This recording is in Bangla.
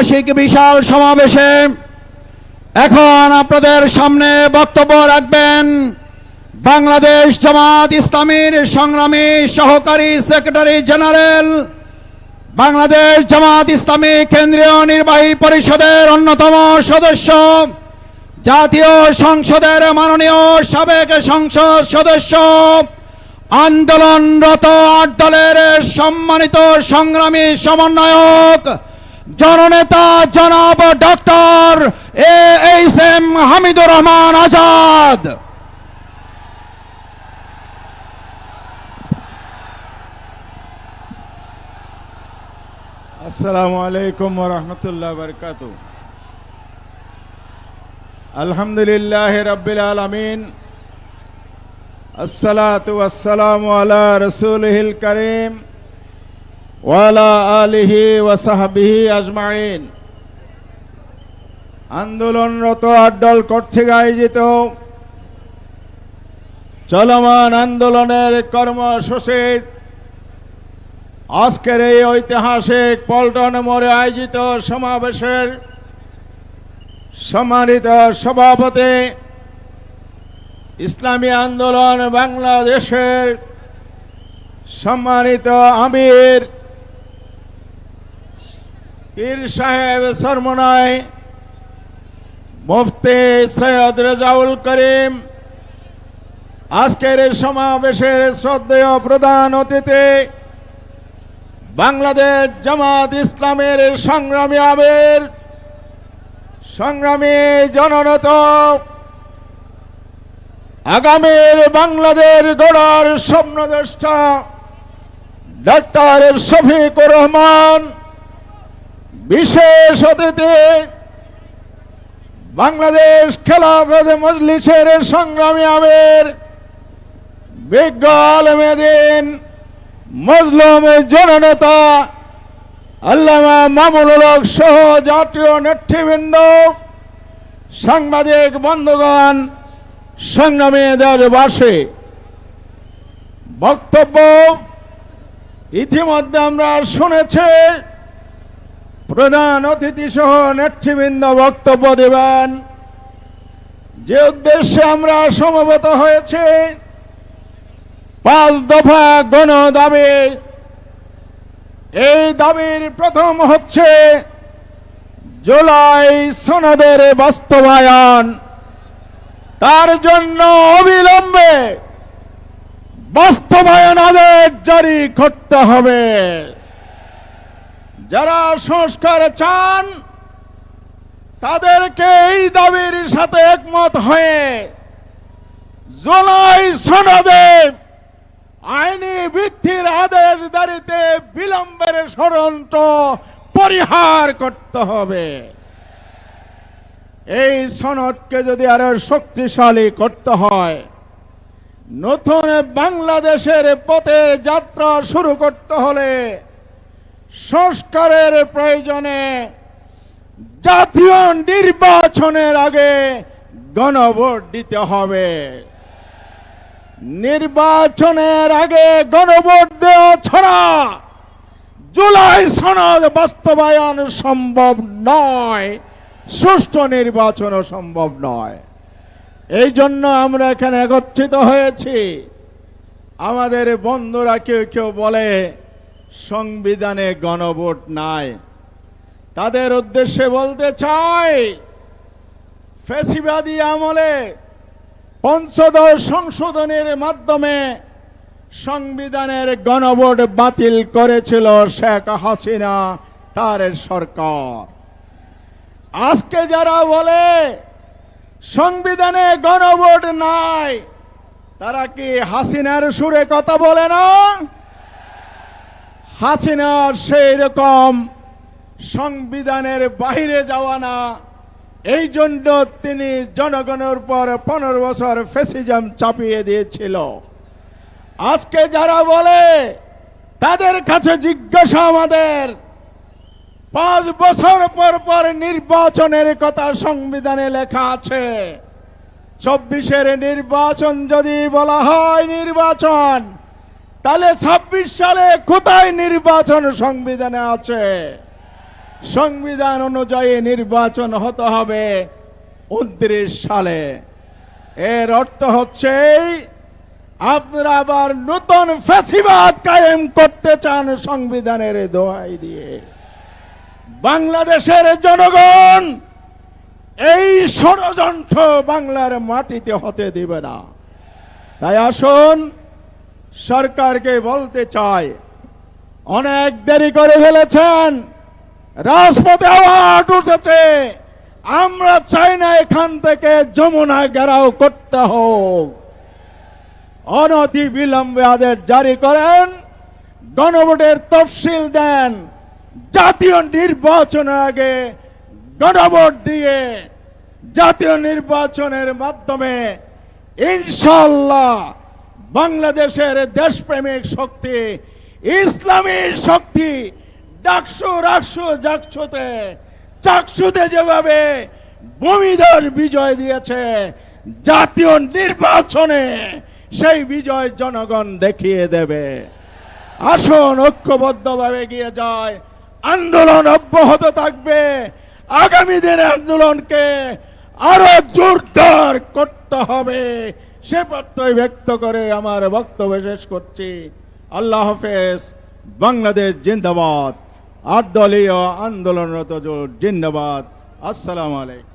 ঐতিহাসিক বিশাল সমাবেশে এখন আপনাদের সামনে বক্তব্য রাখবেন বাংলাদেশ জামাত ইসলামীর সংগ্রামী সহকারী সেক্রেটারি জেনারেল, বাংলাদেশ জামাত ইসলামী কেন্দ্রীয় নির্বাহী পরিষদের অন্যতম সদস্য, জাতীয় সংসদের মাননীয় সাবেক সংসদ সদস্য, আন্দোলনরত আট দলের সম্মানিত সংগ্রামী সমন্বয়ক জননেতা জনাব doctor A H M Hamidur Rahman Azad. আসসালামু আলাইকুম রহমতুল্লাহ বরকাত আলহামদুলিল্লাহ রবিল আলমিন। আসসালাত ওয়াসসালামু আলা রসুলহিল করিম। ওয়ালা আলিহি ওয়াসাহাবিহি আজমাইন। আন্দোলনরত আড্ডল কর্তৃক আয়োজিত চলমান আন্দোলনের কর্মসূচির আজকের এই ঐতিহাসিক পল্টন মোড়ে আয়োজিত সমাবেশের সম্মানিত সভাপতি ইসলামী আন্দোলন বাংলাদেশের সম্মানিত আমির পীর সাহেব সরমনায় মুফতি সৈয়দ রেজাউল করিম আজকের সমাবেশের শ্রদ্ধেয় প্রধান অতিথি বাংলাদেশ জামাত ইসলামের সংগ্রামী আবের সংগ্রামী জননত, আগামীর বাংলাদেশ গড়ার স্বপ্নদ্রষ্ট ডক্টর শফিকুর রহমান বিশেষ অতিথি, বাংলাদেশ খেলাফত মজলিসের সংগ্রামী আবের বিজ্ঞ আলমেদিন মজলুম জননেতা, আল্লামা মামুনুল হক সহ জাতীয় নেতৃবৃন্দ, সাংবাদিক বন্ধুগণ, সংগ্রামী দেশবাসী। বক্তব্য ইতিমধ্যে আমরা শুনেছি। প্রধান অতিথি সহ নেতৃবৃন্দ বক্তব্য দেবেন। যে উদ্দেশ্যে আমরা সমবেত হয়েছে, পাঁচ দফা গণ দাবি। এই দাবির প্রথম হচ্ছে জুলাই সনদের বাস্তবায়ন। তার জন্য অবিলম্বে বাস্তবায়ন আদেশ জারি করতে হবে। যারা সংস্কার চান, তাদেরকে এই দাবির সাথে একমত হয়ে জুলাই সনদের আইনি বৃদ্ধির আদেশ দাঁড়িতে বিলম্বের ষড়যন্ত্র পরিহার করতে হবে। এই সনদকে যদি আরও শক্তিশালী করতে হয়, নতুন বাংলাদেশের পথে যাত্রা শুরু করতে হলে সংস্কারের প্রয়োজনে জাতীয় নির্বাচনের আগে গণভোট দিতে হবে। নির্বাচনের আগে গণভোট দেওয়া ছাড়া জুলাই সনদ বাস্তবায়ন সম্ভব নয়, সুষ্ঠু নির্বাচনও সম্ভব নয়। এই জন্য আমরা এখানে একত্রিত হয়েছি। আমাদের বন্ধুরা কেউ কেউ বলে সংবিধানে গণভোট নাই। তাদের উদ্দেশ্যে বলতে চাই, ফেসিবাদী আমলে পঞ্চদশ সংশোধনের মাধ্যমে সংবিধানের গণভোট বাতিল করেছিল শেখ হাসিনা, তার সরকার। আজকে যারা বলে, সংবিধানে গণভোট নাই, তারা কি হাসিনার সুরে কথা বলে না? হাসিনার সেই রকম সংবিধানের বাইরে যাওয়া না। এই জন্য তিনি জনগণের উপর পনেরো বছর ফেসিজম চাপিয়ে দিয়েছিল। আজকে যারা বলে, তাদের কাছে জিজ্ঞাসা আমাদের, পাঁচ বছর পর পর নির্বাচনের কথা সংবিধানে লেখা আছে। চব্বিশের নির্বাচন যদি বলা হয় নির্বাচন তাহলে ছাব্বিশ সালে কোথায় নির্বাচন সংবিধানে আছে? সংবিধান অনুযায়ী নির্বাচন হতে হবে উনত্রিশ সালে। এর অর্থ হচ্ছে, আপনারা আবার নতুন ফ্যাসিবাদ কায়েম করতে চান সংবিধানের দোহাই দিয়ে। বাংলাদেশের জনগণ এই ষড়যন্ত্র বাংলার মাটিতে হতে দিবে না। তাই আসুন সরকারকে বলতে চাই অনেক দেরি করে ফেলেছেন। রাজপথে আওয়াজ উঠেছে। আমরা চাই না এখান থেকে যমুনা ঘেরাও করতে হোক। অনতি বিলম্বে আদেশ জারি করেন। গণভোটের তফসিল দেন। জাতীয় নির্বাচনের আগে গণভোট দিয়ে জাতীয় নির্বাচনের মাধ্যমে ইনশাল্লাহ বাংলাদেশের দেশপ্রেমিক শক্তি ইসলামী শক্তি, ডাকসু, রাকসু, জাকসুতে, চাকসুতে যেভাবে ভূমিধর বিজয় দিয়েছে, জাতীয় নির্বাচনে সেই বিজয় জনগণ দেখিয়ে দেবে। আসুন ঐক্যবদ্ধভাবে গিয়ে যায়। আন্দোলন অব্যাহত থাকবে। আগামী দিনে আন্দোলনকে আরও জোরদার করতে হবে। সে প্রত্যয় ব্যক্ত করে আমার বক্তব্য শেষ করছি। আল্লাহ হাফেজ, বাংলাদেশ জিন্দাবাদ। আট দলীয় আন্দোলনরত জোট জিন্দাবাদ। আসসালামু আলাইকুম।